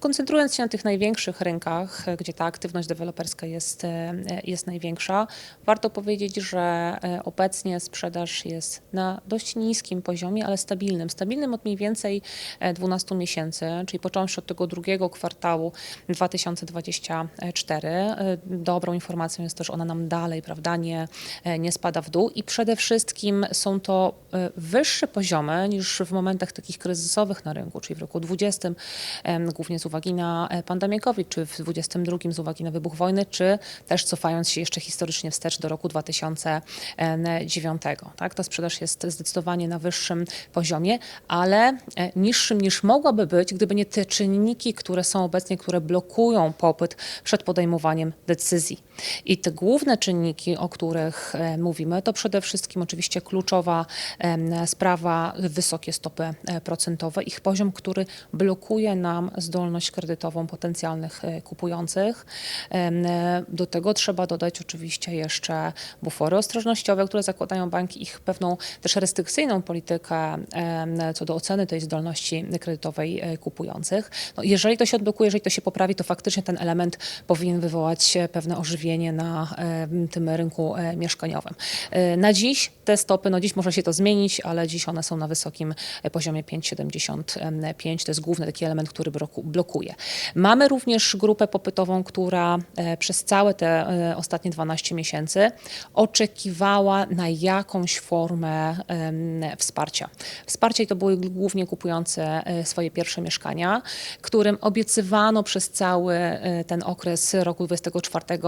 Koncentrując się na tych największych rynkach, e, gdzie ta aktywność deweloperska jest, e, jest największa, warto powiedzieć, że e, obecnie sprzedaż jest na dość niskim poziomie, ale stabilnym. Stabilnym od mniej więcej e, 12 miesięcy, czyli począwszy od tego drugiego kwartału 2024. E, Dobrą informacją jest to, że ona nam dalej, prawda, nie, e, nie spada w dół i przede wszystkim są to e, wyższe poziomy niż w momentach takich kryzysowych na rynku, czyli w roku 20, em, głównie z uwagi na e, pandemię COVID, czy w 22 z uwagi na wybuch wojny, czy też cofając się jeszcze historycznie wstecz do roku 2009. Tak? Ta sprzedaż jest zdecydowanie na wyższym poziomie, ale e, niższym niż mogłaby być, gdyby nie te czynniki, które są obecnie, które blokują popyt przed podejmowaniem decyzji. I te główne czynniki, o których e, mówimy, to przede wszystkim oczywiście kluczowa sprawa wysokie stopy procentowe, ich poziom, który blokuje nam zdolność kredytową potencjalnych e, kupujących. E, Do tego trzeba dodać oczywiście jeszcze bufory ostrożnościowe, które zakładają banki, ich pewną też restrykcyjną politykę co do oceny tej zdolności kredytowej e, kupujących. No, jeżeli to się odblokuje, jeżeli to się poprawi, to faktycznie ten element powinien wywołać pewne ożywienie na tym rynku mieszkaniowym. Na dziś te stopy, no dziś może się to zmienić, ale dziś one są na wysokim poziomie 5,75. To jest główny taki element, który bloku- Mamy również grupę popytową, która e, przez całe te e, ostatnie 12 miesięcy oczekiwała na jakąś formę wsparcia. Wsparcie to były głównie kupujące e, swoje pierwsze mieszkania, którym obiecywano przez cały ten okres roku 2024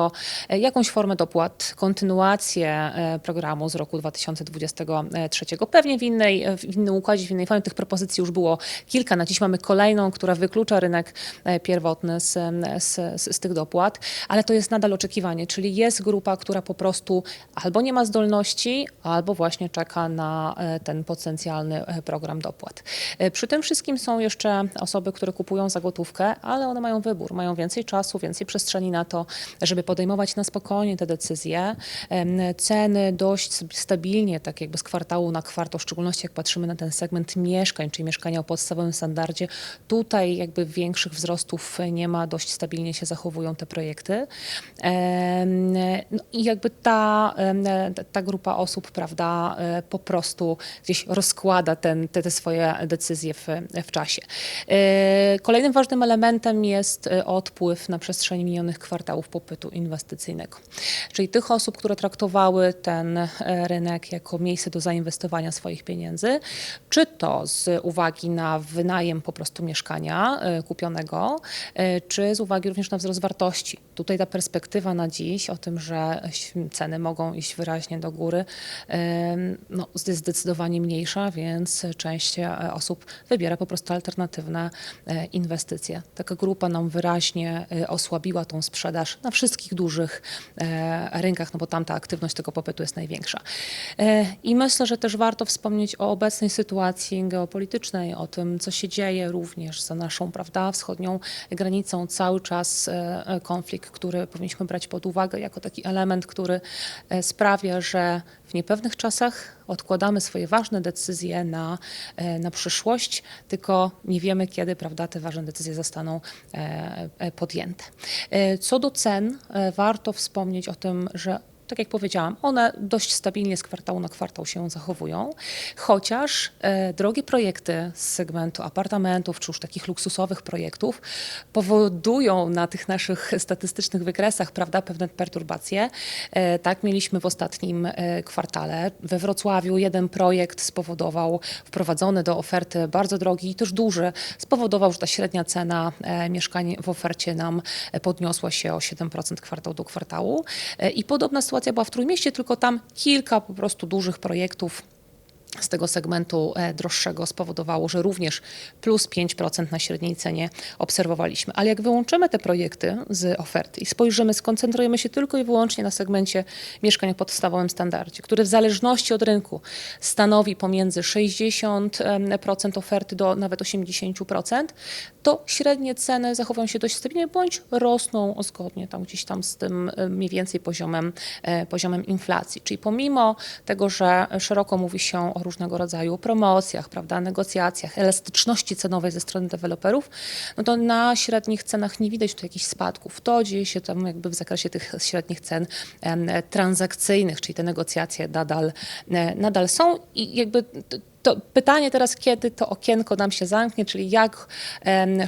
e, jakąś formę dopłat, kontynuację programu z roku 2023. Pewnie w, innej, w innym układzie, w innej formie tych propozycji już było kilka. Na dziś mamy kolejną, która wyklucza rynek e, pierwotny z, z, z, tych dopłat, ale to jest nadal oczekiwanie, czyli jest grupa, która po prostu albo nie ma zdolności, albo właśnie czeka na e, ten potencjalny e, program dopłat. E, Przy tym wszystkim są jeszcze osoby, które kupują za gotówkę, ale one mają wybór, mają więcej czasu, więcej przestrzeni na to, żeby podejmować na spokojnie te decyzje. Ceny dość stabilnie, tak jakby z kwartału na kwartał, w szczególności jak patrzymy na ten segment mieszkań, czyli mieszkania o podstawowym standardzie, tutaj jakby większych wzrostów nie ma, dość stabilnie się zachowują te projekty. Em, No i jakby ta, em, ta- grupa osób, prawda, e, po prostu gdzieś rozkłada ten, te, te swoje decyzje w, w czasie. E, Kolejnym ważnym elementem jest e, odpływ na przestrzeni minionych kwartałów popytu inwestycyjnego. Czyli tych osób, które traktowały ten e, rynek jako miejsce do zainwestowania swoich pieniędzy, czy to z uwagi na wynajem po prostu mieszkania e, kupionego, e, czy z uwagi również na wzrost wartości. Tutaj ta perspektywa na dziś o tym, że ceny mogą iść wyraźnie do góry, no, jest zdecydowanie mniejsza, więc część e, osób wybiera po prostu alternatywne e, inwestycje. Taka grupa nam wyraźnie osłabiła tą sprzedaż na wszystkich dużych rynkach, no bo tam ta aktywność tego popytu jest największa. I myślę, że też warto wspomnieć o obecnej sytuacji geopolitycznej, o tym, co się dzieje również za naszą, prawda, wschodnią granicą. Cały czas e, e, konflikt, który powinniśmy brać pod uwagę jako taki element, który e, sprawia, że w niepewnych czasach odkładamy swoje ważne decyzje na, na przyszłość, tylko nie wiemy, kiedy prawda, te ważne decyzje zostaną podjęte. Co do cen, warto wspomnieć o tym, że tak jak powiedziałam, one dość stabilnie z kwartału na kwartał się zachowują, chociaż e, drogie projekty z segmentu apartamentów, czy już takich luksusowych projektów powodują na tych naszych statystycznych wykresach prawda, pewne perturbacje. E, tak mieliśmy w ostatnim e, kwartale. We Wrocławiu jeden projekt spowodował, wprowadzony do oferty bardzo drogi i też duży, spowodował, że ta średnia cena e, mieszkań w ofercie nam e, podniosła się o 7% kwartał do kwartału. E, I podobna sytuacja była w Trójmieście, tylko tam kilka po prostu dużych projektów z tego segmentu e, droższego spowodowało, że również plus 5% na średniej cenie obserwowaliśmy. Ale jak wyłączymy te projekty z oferty i spojrzymy, skoncentrujemy się tylko i wyłącznie na segmencie mieszkań o podstawowym standardzie, który w zależności od rynku stanowi pomiędzy 60% oferty do nawet 80%, to średnie ceny zachowują się dość stabilnie bądź rosną zgodnie tam gdzieś tam z tym e, mniej więcej poziomem, e, poziomem inflacji. Czyli pomimo tego, że szeroko mówi się o różnego rodzaju promocjach, prawda, negocjacjach, elastyczności cenowej ze strony deweloperów, no to na średnich cenach nie widać tu jakichś spadków. To dzieje się tam jakby w zakresie tych średnich cen transakcyjnych, czyli te negocjacje nadal, nadal są i jakby to pytanie teraz, kiedy to okienko nam się zamknie, czyli jak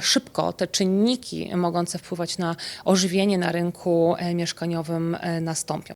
szybko te czynniki mogące wpływać na ożywienie na rynku mieszkaniowym nastąpią.